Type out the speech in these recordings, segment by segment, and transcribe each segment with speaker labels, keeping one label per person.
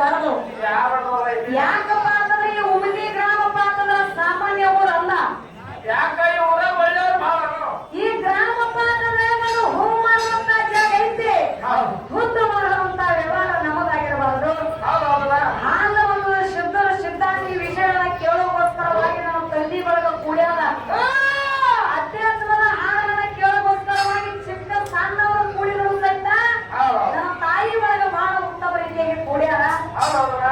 Speaker 1: ಬರಬಾರದು
Speaker 2: ಯಾಕಪ್ಪ ಅಂತಂದ್ರೆ ಈ ಉಮನಿ ಗ್ರಾಮಪ್ಪ ಅಂತಂದ್ರ ಸಾಮಾನ್ಯ ಊರಲ್ಲ
Speaker 1: ಈ
Speaker 2: ಗ್ರಾಮಪ್ಪ ಅಂತಂದ್ರೆ ಒಂದು ಹೂ ಮಾಡುವಂತ ಜಾಗ ಐತಿ. ಹುದ್ದು ಮಾಡುವಂತ ವ್ಯವಹಾರ ನಮಗಾಗಿರಬಾರದು. ಹಾಗ ಒಂದು ಶುದ್ಧರು ಶುದ್ಧಾರ್ಥಿ ವಿಷಯನ ಕೇಳೋಕೋಸ್ಕರವಾಗಿ ನಮ್ಮ ತಲ್ಲಿ ಬಳಗ ಕುಡಿಯೋದ Alô,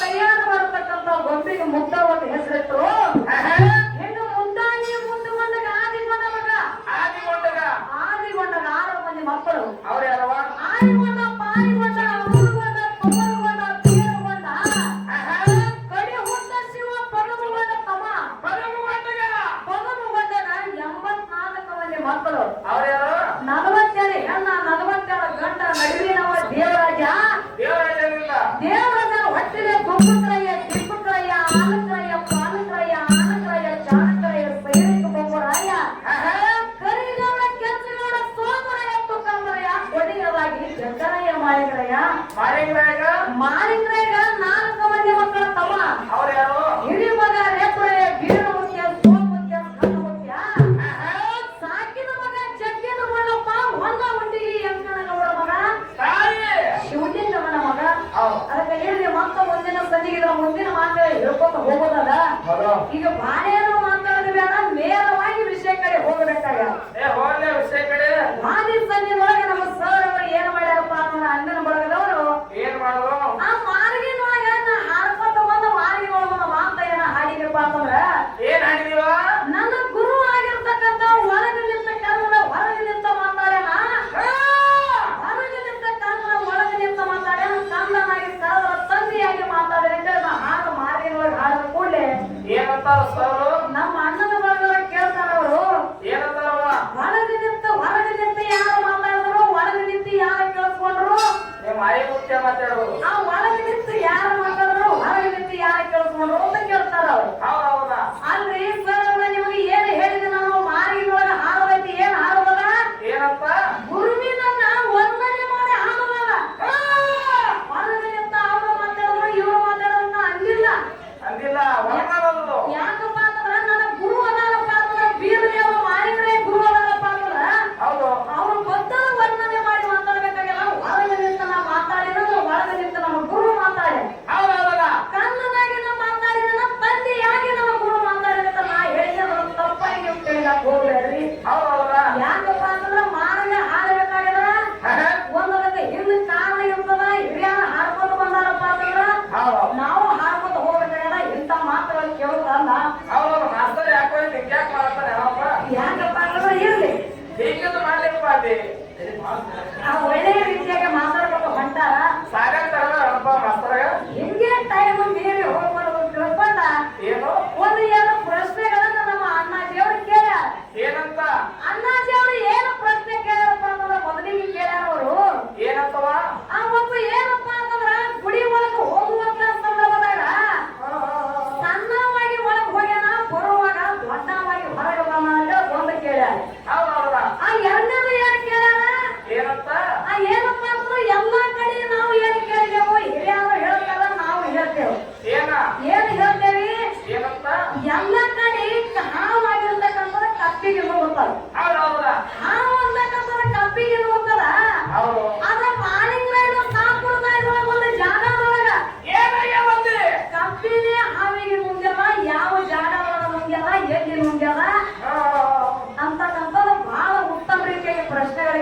Speaker 2: ತಯಾರು ಮಾಡತಕ್ಕಂತ ಗೊಂಬೆಗೆ ಮುದ್ದ ಒಂದು ಹೆಸರಿಟ್ಟು ಹೆಣ್ಣು ಮುಂದಾಗಿ ಮುಂದೆ ಬಂದ ಆದಿಗೊಂಡಾಗ
Speaker 1: ಆದಿಗೊಂಡಾಗ.
Speaker 2: ಆದಿಗೊಂಡಾಗ ಆರು ಮಂದಿ ಮಕ್ಕಳು.
Speaker 1: ಅವ್ರ ಯಾರವ
Speaker 2: ಆದಿಗೊಂಡ
Speaker 1: ಮಾರಿಂಗ್ರಾಗ?
Speaker 2: ಮಾರಿಂಗ್ರಾಗ ನಾಲ್ಕು ಮಂದಿ ಮಕ್ಕಳ ತಮ್ಮ.
Speaker 1: ಯಾರು
Speaker 2: ಹಿರಿ ಮಗ ರೇಪುರೆ ಗೀರಿನ ಮುತ್ಯ ಸೋಲ್ ಮುತ್ಯ ಕಣ್ಣು ಮುತ್ಯ. ಸಾಕಿದ ಮಗ ಜಗ್ಗಿದ ಮಗಪ್ಪ ಹೊಲ್ಲ ಹುಟ್ಟಿಗಿ ಎಂಕಣ್ಣಗೌಡ ಮಗ. ಶಿವಲಿಂಗಮ್ಮನ ಮಗ. ಅದಕ್ಕೆ ಹೇಳಿ ಮತ್ತೆ ಒಂದಿನ ಸಂದಿಗಿದ್ರ ಮುಂದಿನ ಮಾತು ಹೇಳ್ಕೊತ
Speaker 1: ಹೋಗೋದಲ್ಲ.
Speaker 2: ಈಗ ಬಾಳೆಯನ್ನು ಮಾತಾಡೋದು ಬೇಡ ನೇರವಾಗಿ ವಿಷಯ ಕಡೆ ಅಂತಾರ ನಮ್ಮ ಅಣ್ಣನ ಮಗಳ ಕೇಳ್ತಾರ ಅವರು.
Speaker 1: ಏನಂತಾರವ?
Speaker 2: ಯಾರು ಮಾತಾಡಿದ್ರು ಒಳಗೆ ನಿಂತು ಯಾರು ಕೇಳಿಸ್ಕೊಂಡ್ರು?
Speaker 1: ನಿಮ್ಮ ಆಯಿ ಮುಖ್ಯ
Speaker 2: ಆ ಒಳಗೆ ನಿಂತು ಯಾರು ಮಾತಾಡಿದ್ರು ಹೊರಗೆ ನಿಂತು ಯಾರು ಕೇಳಿಸ್ಕೊಂಡ್ರು ಅಂತ ಕೇಳ್ತಾರ ಅವ್ರು.
Speaker 1: ಹೌದೌದ.
Speaker 2: ಅಲ್ರಿ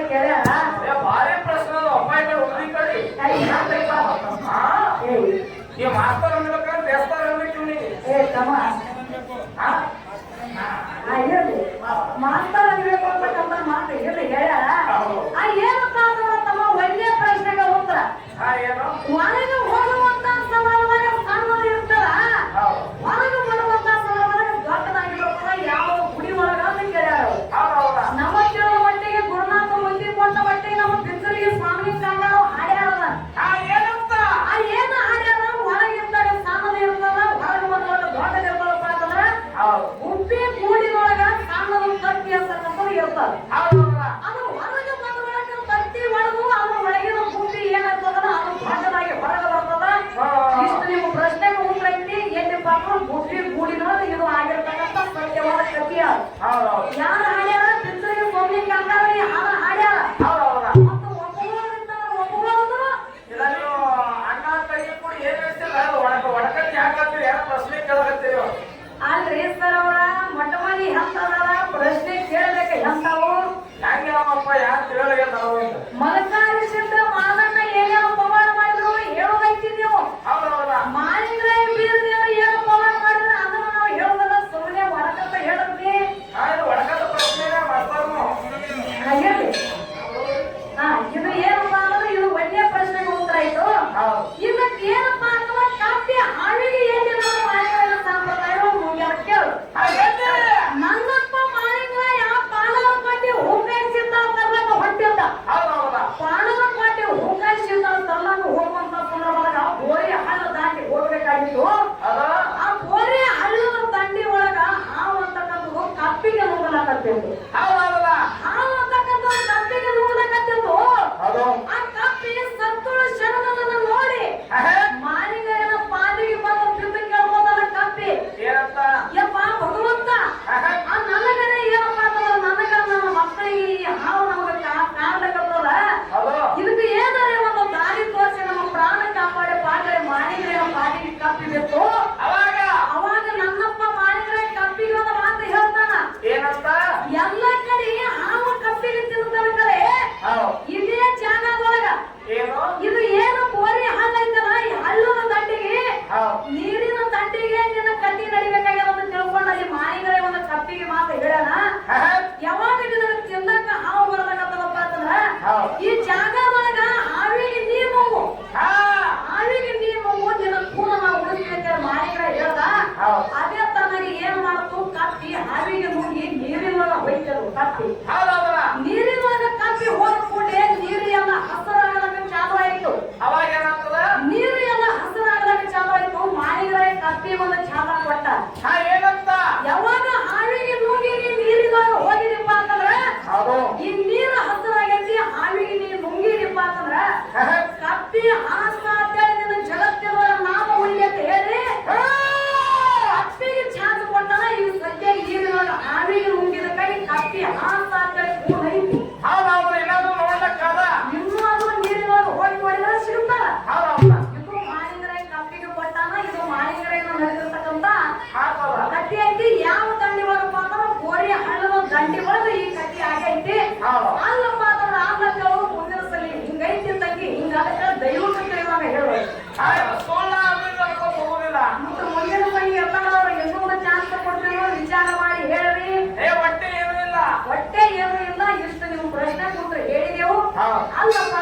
Speaker 2: ಭಾರಿ ಪ್ರಶ್ನ ಅಪಾಯ ಓದಿ ಕಡಿ ಏ ಮಾಸ್ತರ್ ಅನ್ಬೇಕಂತ ದೇವಸ್ಥಾನ ಅನ್ಬೇಕು ನೀವು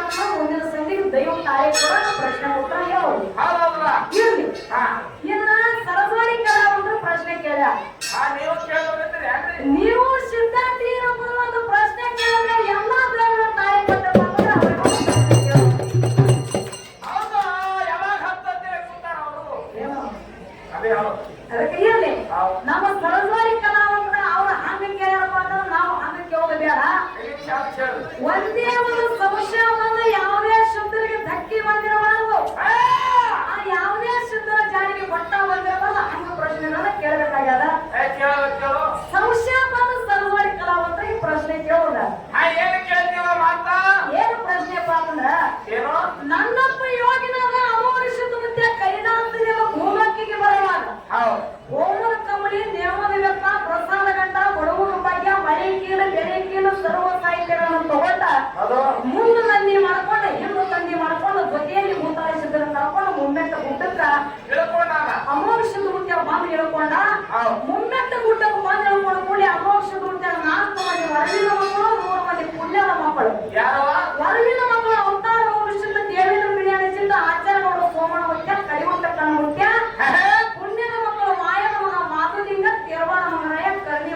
Speaker 1: ತಕ್ಷಣ ಮುಂದಿನ ತಾಯಿ ಕೂಡ ಪ್ರಶ್ನೆ ಉತ್ತರ
Speaker 2: ಹೇಳಿ ಹೌದಲ್ಲ
Speaker 1: ಇರ್ಲಿ.
Speaker 2: ಹಾ.
Speaker 1: ಸರಸ್ವತಿ ಪ್ರಶ್ನೆ ಕೇಳ
Speaker 2: ನೀವು
Speaker 1: ಒಂದು ಪ್ರಶ್ನೆ ಎಲ್ಲ
Speaker 2: ಅವ್ರ
Speaker 1: ಹಂಗ ನಾವು ಹಂಗ ಒಂದೇ ಒಂದು
Speaker 2: ವರುವಿನ ಮಕ್ಕಳು ಅವತಾರ ವಿಷ್ಣು ದೇವೇಂದ್ರ ಬಿರಿಯಾನಿಸಿಂದ ಆಚಾರ ಮಾಡುವ ಮುಖ್ಯ ಮುಖ್ಯ. ಪುಣ್ಯದ ಮಕ್ಕಳು ಮಾಯನ ಮಗ ಮಾತುಲಿಂಗ ತೇರ್ವಾಣ ಮಗನಾಯ ಕರ್ಣಿ